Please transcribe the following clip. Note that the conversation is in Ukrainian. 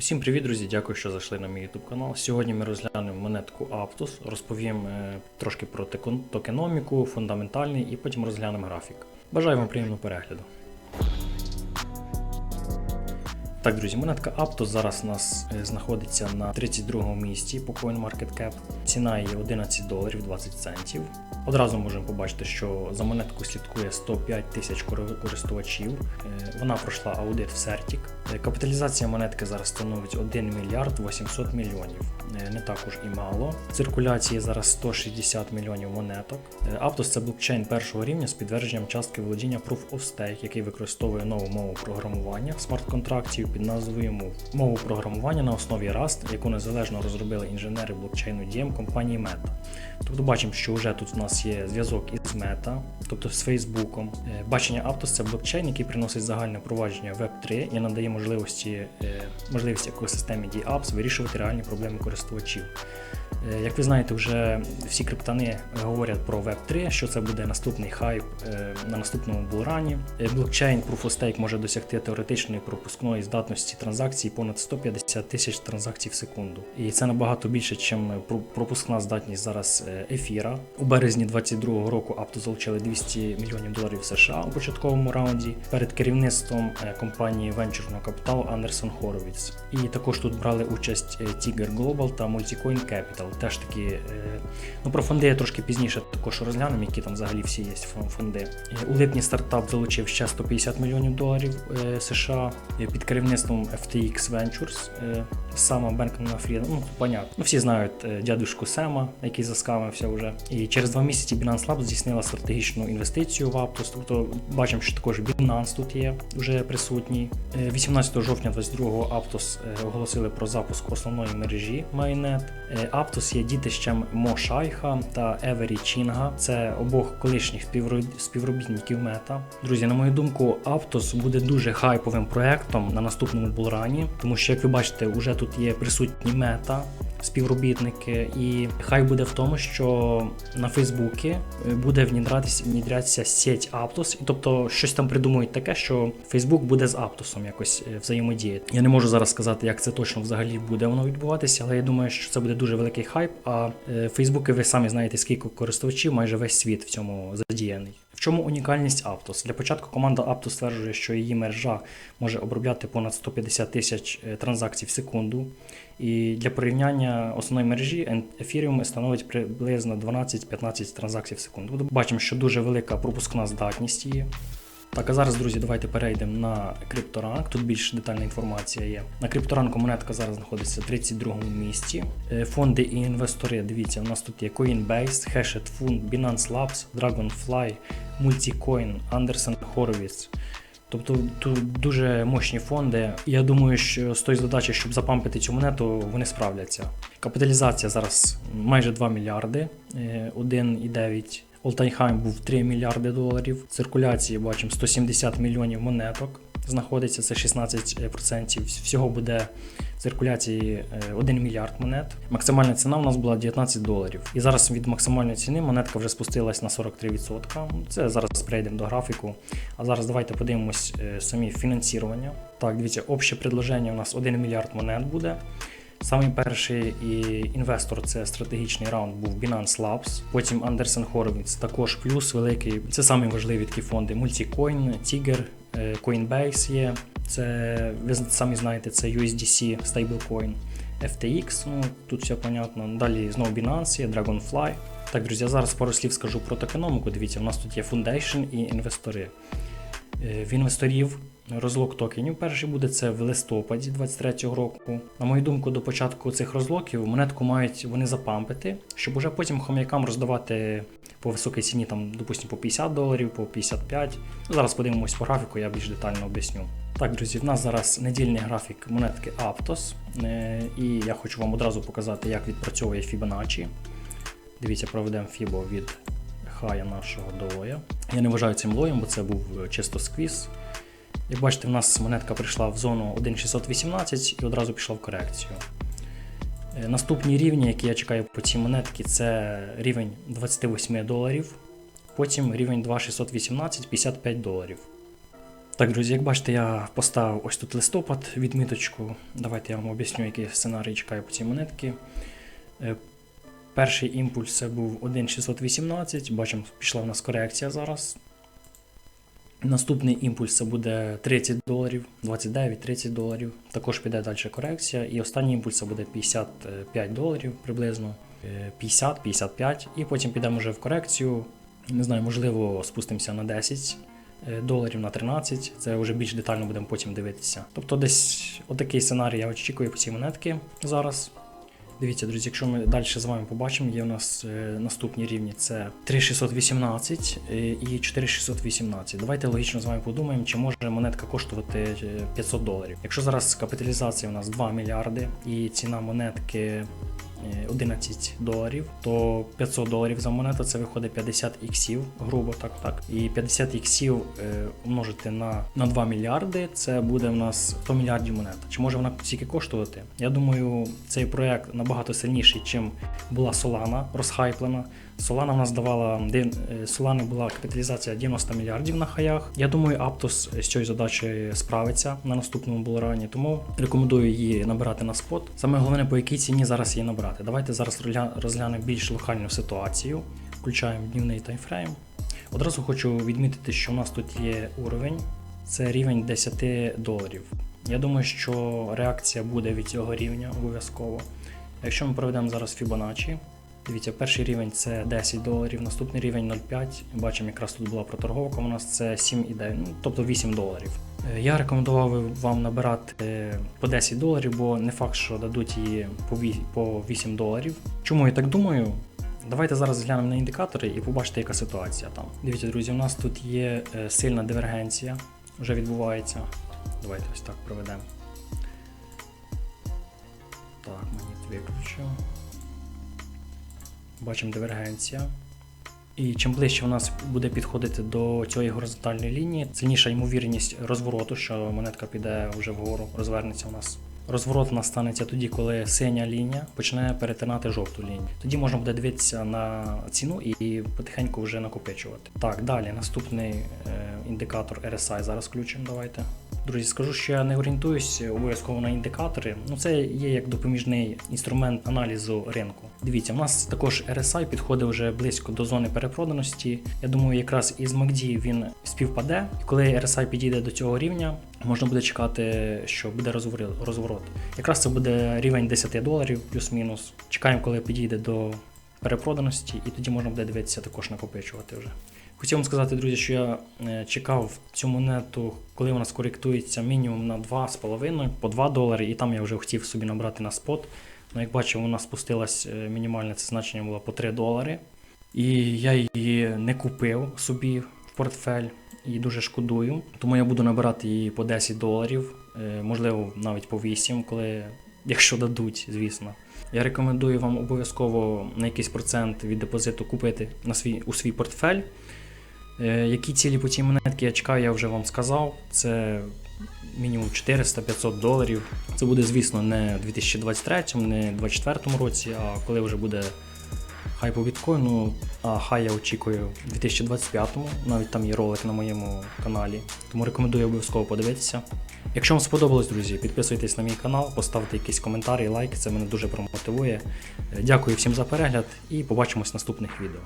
Усім привіт, друзі! Дякую, що зайшли на мій YouTube канал. Сьогодні ми розглянемо монетку Aptos, розповім е, трошки про токеноміку, фундаментальний і потім розглянемо графік. Бажаю вам приємного перегляду. Так, друзі, монетка Aptos зараз у нас е, знаходиться на 32 місці по CoinMarketCap. Ціна її 11 доларів 20 центів. Одразу можемо побачити, що за монетку слідкує 105 тисяч кор- користувачів. Е, Вона пройшла аудит в Certic. Е, Капіталізація монетки зараз становить 1 мільярд 800 мільйонів. Е, Не також і мало. В циркуляції зараз 160 мільйонів монеток. Е, Aptos це блокчейн першого рівня з підтвердженням частки володіння Proof of Stake, який використовує нову мову програмування смарт-контрактів під назвою Move. Мову програмування на основі Rust, яку незалежно розробили інженери блокчейну DM компанії Meta. Тобто бачимо, що вже тут у нас є зв'язок із Meta, тобто з Фейсбуком. Е, Бачення Aptos це блокчейн, який приносить загальне провадження Web3 і надає можливості, е, можливість екосистемі DApps вирішувати реальні проблеми користувачів. Е, Як ви знаєте, вже всі криптани говорять про Web3, що це буде наступний хайп на наступному булрані. Блокчейн Proof of Stake може досягти теоретичної пропускної здатності транзакцій понад 150 тисяч транзакцій в секунду. І це набагато більше, ніж пропускна здатність зараз ефіра. У березні 2022 року Aptos залучили 200 мільйонів доларів США у початковому раунді перед керівництвом е, компанії венчурного капіталу Андерсон Хоровіц. І також тут брали участь е, Tiger Global та Multicoin Capital. Теж такі, е, ну про фонди я трошки пізніше також розглянемо, які там взагалі всі є фонди. У липні стартап залучив ще 150 мільйонів доларів США під керівництвом FTX Ventures. Сама Бенкмана Фріда, ну понятно. Ну, всі знають дядюшку Сема, який заскамився вже. І через два місяці Binance Labs здійснила стратегічну інвестицію в Aptos. Тобто бачимо, що також Binance тут є вже присутній. Е, 18 жовтня 22-го Aptos е, оголосили про запуск основної мережі Mainnet. Е, Aptos є дітищем Мо Шайха та Евері Чінга. Це обох колишніх співро- співробітників Мета. Друзі, на мою думку, Aptos буде дуже хайповим проектом на наступному булрані, тому що, як ви бачите, вже тут є присутні мета. Співробітники, і хай буде в тому, що на Фейсбуці е, буде внідратися, внедрятися сеть Aptos, і тобто щось там придумують таке, що Фейсбук буде з Аптосом якось е, взаємодіяти. Я не можу зараз сказати, як це точно взагалі буде воно відбуватися, але я думаю, що це буде дуже великий хайп. А е, Фейсбуки, ви самі знаєте, скільки користувачів, майже весь світ в цьому задіяний. В чому унікальність Aptos? Для початку команда Aptos стверджує, що її мережа може обробляти понад 150 тисяч е, транзакцій в секунду. І для порівняння основної мережі Ethereum становить приблизно 12-15 транзакцій в секунду. Бачимо, що дуже велика пропускна здатність її. Так, а зараз, друзі, давайте перейдемо на CryptoRank. Тут більш детальна інформація є. На CryptoRank монетка зараз знаходиться в 32 му місці. Е, Фонди і інвестори, дивіться, у нас тут є Coinbase, Hashed Fund, Binance Labs, Dragonfly, Multicoin, Anderson Horowitz. Тобто тут дуже мощні фонди. Я думаю, що з тої задачі, щоб запампити цю монету, вони справляться. Капіталізація зараз майже 2 мільярди, е, 1,9. High був 3 мільярди доларів. Циркуляції бачимо 170 мільйонів монеток. Знаходиться це 16%. Всього буде в циркуляції е, 1 мільярд монет. Максимальна ціна у нас була 19 доларів. І зараз від максимальної ціни монетка вже спустилась на 43%. Це зараз перейдемо до графіку. А зараз давайте подивимось е, самі фінансування. Так, дивіться, обще предложення у нас 1 мільярд монет буде. Самий перший інвестор це стратегічний раунд був Binance Labs, потім Anderson Horowitz, також плюс великий. Це самі важливі такі фонди. Multicoin, Tiger, е, Coinbase є. Це ви самі знаєте, це USDC стейблкоін, FTX, ну тут все понятно. Далі знову Binance є, Dragonfly. Так, друзі, я зараз пару слів скажу про токеноміку. Дивіться, у нас тут є Foundation і інвестори. Е, В інвесторів розлок токенів перший буде це в листопаді 2023 року. На мою думку, до початку цих розлоків монетку мають вони запампити, щоб уже потім хом'якам роздавати по високій ціні, там, допустимо, по 50 доларів, по 55. Ну, зараз подивимось по графіку, я більш детально об'ясню. Так, друзі, в нас зараз недільний графік монетки Aptos. Е, І я хочу вам одразу показати, як відпрацьовує Fibonacci. Дивіться, проведемо Фібо від хая нашого до лоя. Я не вважаю цим лоєм, бо це був е, чисто сквіз. Як бачите, в нас монетка прийшла в зону 1.618 і одразу пішла в корекцію. Е, Наступні рівні, які я чекаю по цій монетці, це рівень 28 доларів, потім рівень 2.618 55 доларів. Так, друзі, як бачите, я поставив ось тут листопад, відміточку. Давайте я вам об'ясню, який сценарій чекає по цій монетці. Е, Перший імпульс це був 1,618. Бачимо, пішла в нас корекція зараз. Наступний імпульс це буде 30 доларів, 29-30 доларів. Також піде далі корекція. І останній імпульс це буде 55 доларів приблизно. е, 50-55. І потім підемо вже в корекцію. Не знаю, можливо, спустимося на 10 е, доларів, на 13. Це вже більш детально будемо потім дивитися. Тобто, десь отакий сценарій я очікую по цій монетки зараз. Дивіться, друзі, якщо ми далі з вами побачимо, є у нас е, наступні рівні: це 3618 е, і 4618. Давайте логічно з вами подумаємо, чи може монетка коштувати е, 500 доларів. Якщо зараз капіталізація у нас 2 мільярди і ціна монетки е, 11 доларів, то 500 доларів за монету це виходить 50 іксів, грубо так, так. І 50 іксів е, умножити на, на 2 мільярди, це буде в нас 100 мільярдів монет. Чи може вона стільки коштувати? Я думаю, цей проект набагато сильніший, чим була Solana розхайплена. Solana в нас давала е, Solana була капіталізація 90 мільярдів на хаях. Я думаю, Aptos з цією задачею справиться на наступному булрані, тому рекомендую її набирати на спот. Саме головне, по якій ціні зараз її набрати. Давайте зараз розглянемо більш локальну ситуацію. Включаємо днівний таймфрейм. Одразу хочу відмітити, що у нас тут є уровень, це рівень 10 доларів. Я думаю, що реакція буде від цього рівня обов'язково. Якщо ми проведемо зараз Fibonacci, дивіться, перший рівень це 10 доларів, наступний рівень 0,5. Бачимо, якраз тут була проторговка, у нас це 7,9, ну, тобто 8 доларів. Е, Я рекомендував вам набирати е, по 10 доларів, бо не факт, що дадуть її по 8 доларів. Чому я так думаю? Давайте зараз глянемо на індикатори і побачите, яка ситуація там. Дивіться, друзі, у нас тут є е, сильна дивергенція, вже відбувається. Давайте ось так проведемо. Так, монет виключив. Бачимо дивергенція. І чим ближче у нас буде підходити до цієї горизонтальної лінії, сильніша ймовірність розвороту, що монетка піде вже вгору, розвернеться у нас. Розворот у нас станеться тоді, коли синя лінія почне перетинати жовту лінію. Тоді можна буде дивитися на ціну і потихеньку вже накопичувати. Так, далі наступний е, індикатор RSI зараз включимо. Давайте. Друзі, скажу, що я не орієнтуюсь обов'язково на індикатори. Ну це є як допоміжний інструмент аналізу ринку. Дивіться, у нас також RSI підходить вже близько до зони перепроданості. Я думаю, якраз із MACD він співпаде. І коли RSI підійде до цього рівня, можна буде чекати, що буде розворот-. Якраз це буде рівень 10 доларів плюс-мінус. Чекаємо, коли підійде до перепроданості, і тоді можна буде дивитися також накопичувати вже. Хотів вам сказати, друзі, що я е, чекав цю монету, коли вона скоректується мінімум на 2,5 по 2 долари, і там я вже хотів собі набрати на спот. Ну, як бачив, вона спустилась е, мінімальне це значення було по 3 долари. І я її не купив собі в портфель і дуже шкодую. Тому я буду набирати її по 10 доларів, е, можливо, навіть по 8, коли, якщо дадуть, звісно. Я рекомендую вам обов'язково на якийсь процент від депозиту купити на свій, у свій портфель. Е, Які цілі по цій монетці я чекаю, я вже вам сказав. Це мінімум 400-500 доларів. Це буде, звісно, не в 2023, не в 2024 році, а коли вже буде хай по біткоїну, а хай я очікую в 2025-му. Навіть там є ролик на моєму каналі. Тому рекомендую обов'язково подивитися. Якщо вам сподобалось, друзі, підписуйтесь на мій канал, поставте якийсь коментар і лайк, це мене дуже промотивує. Е, Дякую всім за перегляд і побачимось в наступних відео.